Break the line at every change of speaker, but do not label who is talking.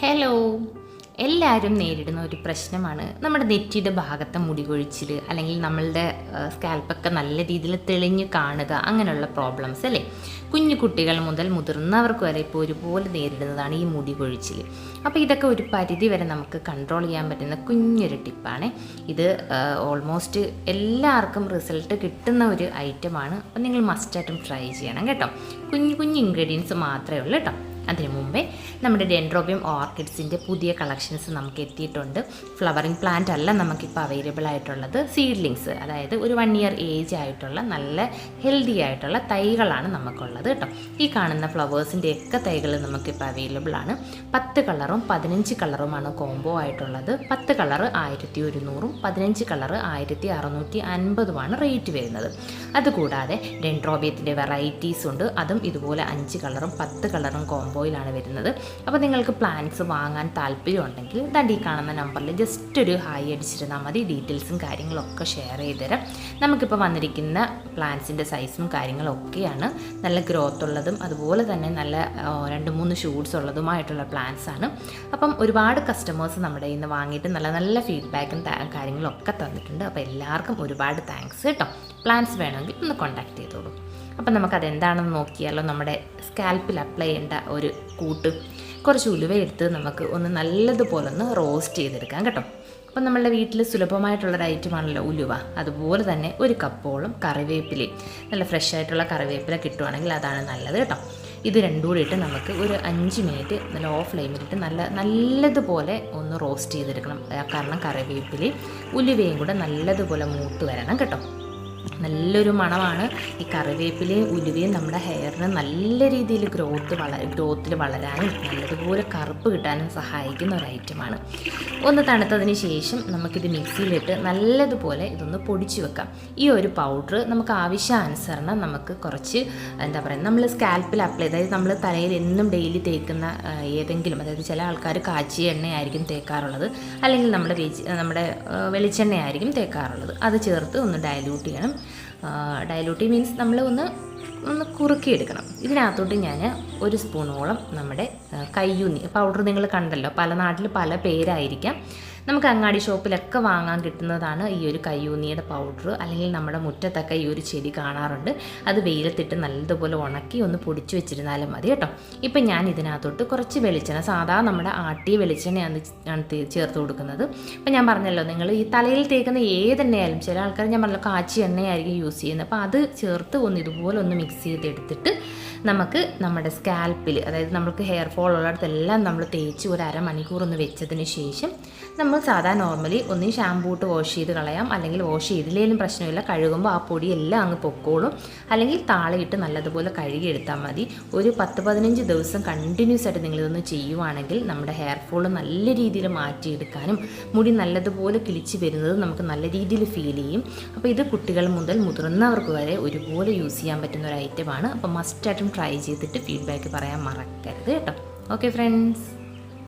Hello എല്ലാവരും നേരിടുന്ന ഒരു പ്രശ്നമാണ് നമ്മുടെ നെറ്റിയുടെ ഭാഗത്തെ മുടി കൊഴിച്ചിൽ അല്ലെങ്കിൽ നമ്മളുടെ സ്കാൽപ്പൊക്കെ നല്ല രീതിയിൽ തെളിഞ്ഞ് കാണുക അങ്ങനെയുള്ള പ്രോബ്ലംസ് അല്ലേ? കുഞ്ഞു കുട്ടികൾ മുതൽ മുതിർന്നവർക്ക് വരെ ഇപ്പോൾ ഒരുപോലെ നേരിടുന്നതാണ് ഈ മുടി കൊഴിച്ചിൽ അപ്പോൾ ഇതൊക്കെ ഒരു പരിധി വരെ നമുക്ക് കൺട്രോൾ ചെയ്യാൻ പറ്റുന്ന കുഞ്ഞൊരു ടിപ്പാണ് ഇത് ഓൾമോസ്റ്റ് എല്ലാവർക്കും റിസൾട്ട് കിട്ടുന്ന ഒരു ഐറ്റമാണ് അപ്പോൾ നിങ്ങൾ മസ്റ്റായിട്ടും ട്രൈ ചെയ്യണം കേട്ടോ. കുഞ്ഞു കുഞ്ഞു ഇൻഗ്രീഡിയൻസ് മാത്രമേ ഉള്ളൂ കേട്ടോ. അതിനു മുമ്പേ നമ്മുടെ ഡെൻഡ്രോബിയം ഓർക്കിഡ്സിന്റെ പുതിയ കളക്ഷൻസ് നമുക്ക് എത്തിയിട്ടുണ്ട്. ഫ്ലവറിങ് പ്ലാന്റ് അല്ല നമുക്കിപ്പോൾ അവൈലബിൾ ആയിട്ടുള്ളത്. സീഡ്ലിങ്സ് അതായത് ഒരു വൺ ഇയർ ഏജ് ആയിട്ടുള്ള നല്ല ഹെൽത്തി ആയിട്ടുള്ള തൈകളാണ് നമുക്കുള്ളത് കേട്ടോ. ഈ കാണുന്ന ഫ്ലവേഴ്സിന്റെ ഒക്കെ തൈകൾ നമുക്കിപ്പോൾ അവൈലബിൾ ആണ്. പത്ത് കളറും പതിനഞ്ച് കളറുമാണ് കോംബോ ആയിട്ടുള്ളത്. പത്ത് കളർ ആയിരത്തി ഒരുന്നൂറും പതിനഞ്ച് കളർ ആയിരത്തി അറുന്നൂറ്റി അൻപതുമാണ് റേറ്റ് വരുന്നത്. അതുകൂടാതെ ഡെൻഡ്രോബിയത്തിന്റെ വെറൈറ്റീസ് ഉണ്ട്. അതും ഇതുപോലെ അഞ്ച് കളറും പത്ത് കളറും കോംബോയിലാണ് വരുന്നത്. അപ്പോൾ നിങ്ങൾക്ക് പ്ലാൻസ് വാങ്ങാൻ താല്പര്യമുണ്ടെങ്കിൽ ദാണ്ട് ഈ കാണുന്ന നമ്പറിൽ ജസ്റ്റ് ഒരു ഹായ് അടിച്ചിരുന്നാൽ മതി. ഡീറ്റെയിൽസും കാര്യങ്ങളൊക്കെ ഷെയർ ചെയ്ത് തരാം നമുക്കിപ്പോൾ വന്നിരിക്കുന്ന പ്ലാൻസിന്റെ സൈസും കാര്യങ്ങളൊക്കെയാണ്. നല്ല ഗ്രോത്ത് ഉള്ളതും അതുപോലെ തന്നെ നല്ല രണ്ട് മൂന്ന് ഷൂട്ട്സ് ഉള്ളതുമായിട്ടുള്ള പ്ലാൻസ് ആണ്. അപ്പം ഒരുപാട് കസ്റ്റമേഴ്സ് നമ്മുടെ കയ്യിൽ നിന്ന് വാങ്ങിയിട്ട് നല്ല നല്ല ഫീഡ്ബാക്കും കാര്യങ്ങളൊക്കെ തന്നിട്ടുണ്ട്. അപ്പോൾ എല്ലാവർക്കും ഒരുപാട് താങ്ക്സ് കേട്ടോ പ്ലാൻസ് വേണമെങ്കിൽ ഒന്ന് കോൺടാക്ട് ചെയ്തോളൂ. അപ്പം നമുക്കത് എന്താണെന്ന് നോക്കിയാലോ നമ്മുടെ സ്കാൽപ്പിൽ അപ്ലൈ ചെയ്യേണ്ട ഒരു കൂട്ട്. കുറച്ച് ഉലുവ എടുത്ത് നമുക്ക് ഒന്ന് നല്ലതുപോലെ ഒന്ന് റോസ്റ്റ് ചെയ്തെടുക്കാം കേട്ടോ. അപ്പം നമ്മളുടെ വീട്ടിൽ സുലഭമായിട്ടുള്ളൊരു ഐറ്റമാണല്ലോ ഉലുവ. അതുപോലെ തന്നെ ഒരു കപ്പോളം കറിവേപ്പിലയും നല്ല ഫ്രഷ് ആയിട്ടുള്ള കറിവേപ്പില കിട്ടുവാണെങ്കിൽ അതാണ് നല്ലത് കേട്ടോ. ഇത് രണ്ടും കൂടി ഇട്ട് നമുക്ക് ഒരു അഞ്ച് മിനിറ്റ് നല്ല ലോ ഫ്ലെയിമിലിട്ട് നല്ല നല്ലതുപോലെ ഒന്ന് റോസ്റ്റ് ചെയ്തെടുക്കണം. കാരണം കറിവേപ്പിലയും ഉലുവയും കൂടെ നല്ലതുപോലെ മൂത്ത് വരണം കേട്ടോ. നല്ലൊരു മണമാണ്. ഈ കറിവേപ്പിലയും ഉലുവയും നമ്മുടെ ഹെയറിന് നല്ല രീതിയിൽ ഗ്രോത്ത് വള ഗ്രോത്തിൽ വളരാനും നല്ലതുപോലെ കറുപ്പ് കിട്ടാനും സഹായിക്കുന്ന ഒരു ഐറ്റമാണ് ഒന്ന് തണുത്തതിന് ശേഷം നമുക്കിത് മിക്സിയിലിട്ട് നല്ലതുപോലെ ഇതൊന്ന് പൊടിച്ചു വെക്കാം. ഈ ഒരു പൗഡർ നമുക്ക് ആവശ്യാനുസരണം നമുക്ക് കുറച്ച് എന്താ പറയുക നമ്മൾ സ്കാൽപ്പിൽ അപ്ലൈ അതായത് നമ്മൾ തലയിൽ എന്നും ഡെയിലി തേക്കുന്ന ഏതെങ്കിലും അതായത് ചില ആൾക്കാർ കാച്ചിയ എണ്ണയായിരിക്കും തേക്കാറുള്ളത്. അല്ലെങ്കിൽ നമ്മുടെ വെജ് നമ്മുടെ വെളിച്ചെണ്ണയായിരിക്കും തേക്കാറുള്ളത്. അത് ചേർത്ത് ഒന്ന് ഡയലൂട്ട് ചെയ്യണം. ഡയലൂട്ട് മീൻസ് നമ്മൾ ഒന്ന് ഒന്ന് കുറുക്കി കുറുക്കിയെടുക്കണം. ഇതിനകത്തോട്ട് ഞാൻ ഒരു സ്പൂണോളം നമ്മുടെ കയ്യൂന്നി പൗഡർ നിങ്ങൾ കണ്ടല്ലോ പല നാട്ടിൽ പല പേരായിരിക്കാം. നമുക്ക് അങ്ങാടി ഷോപ്പിലൊക്കെ വാങ്ങാൻ കിട്ടുന്നതാണ് ഈ ഒരു കയ്യൂന്നിയുടെ പൗഡർ. അല്ലെങ്കിൽ നമ്മുടെ മുറ്റത്തൊക്കെ ഈ ഒരു ചെടി കാണാറുണ്ട്. അത് വെയിലത്തിട്ട് നല്ലതുപോലെ ഉണക്കി ഒന്ന് പൊടിച്ചു വെച്ചിരുന്നാലും മതി കേട്ടോ. ഇപ്പം ഞാൻ ഇതിനകത്തോട്ട് കുറച്ച് വെളിച്ചെണ്ണ സാധാ നമ്മുടെ ആട്ടി വെളിച്ചെണ്ണയാണ് ചേർത്ത് കൊടുക്കുന്നത്. ഇപ്പം ഞാൻ പറഞ്ഞല്ലോ നിങ്ങൾ ഈ തലയിൽ തേക്കുന്ന ഏതെണ്ണയായാലും ചില ആൾക്കാർ ഞാൻ പറഞ്ഞല്ലോ കാച്ചി എണ്ണയായിരിക്കും യൂസ് ചെയ്യുന്നത്. അപ്പോൾ അത് ചേർത്ത് ഒന്ന് ഇതുപോലെ ഒന്ന് മിക്സ് ചെയ്തെടുത്തിട്ട് നമുക്ക് നമ്മുടെ സ്കാൽപ്പിൽ അതായത് നമുക്ക് ഹെയർ ഫോൾ ഉള്ളിടത്തെല്ലാം നമ്മൾ തേച്ച് ഒരു അരമണിക്കൂർ ഒന്ന് വെച്ചതിന് ശേഷം നമ്മൾ സാധാ നോർമലി ഒന്ന് ഷാമ്പൂ ഇട്ട് വാഷ് ചെയ്ത് കളയാം. അല്ലെങ്കിൽ വാഷ് ചെയ്തില്ലെങ്കിലും പ്രശ്നമില്ല. കഴുകുമ്പോൾ ആ പൊടി എല്ലാം അങ്ങ് പൊക്കോളും. അല്ലെങ്കിൽ താളയിട്ട് നല്ലതുപോലെ കഴുകിയെടുത്താൽ മതി. ഒരു പത്ത് പതിനഞ്ച് ദിവസം കണ്ടിന്യൂസ് ആയിട്ട് നിങ്ങളിതൊന്ന് ചെയ്യുവാണെങ്കിൽ നമ്മുടെ ഹെയർ ഫോൾ നല്ല രീതിയിൽ മാറ്റിയെടുക്കാനും മുടി നല്ലതുപോലെ കിളിച്ച് വരുന്നത് നമുക്ക് നല്ല രീതിയിൽ ഫീൽ ചെയ്യും. അപ്പോൾ ഇത് കുട്ടികൾ മുതൽ മുതിർന്നവർക്ക് വരെ ഒരുപോലെ യൂസ് ചെയ്യാൻ പറ്റുന്ന ഒരു ഐറ്റമാണ് അപ്പോൾ മസ്റ്റായിട്ടും ട്രൈ ചെയ്തിട്ട് ഫീഡ്ബാക്ക് പറയാൻ മറക്കരുത് കേട്ടോ. Okay friends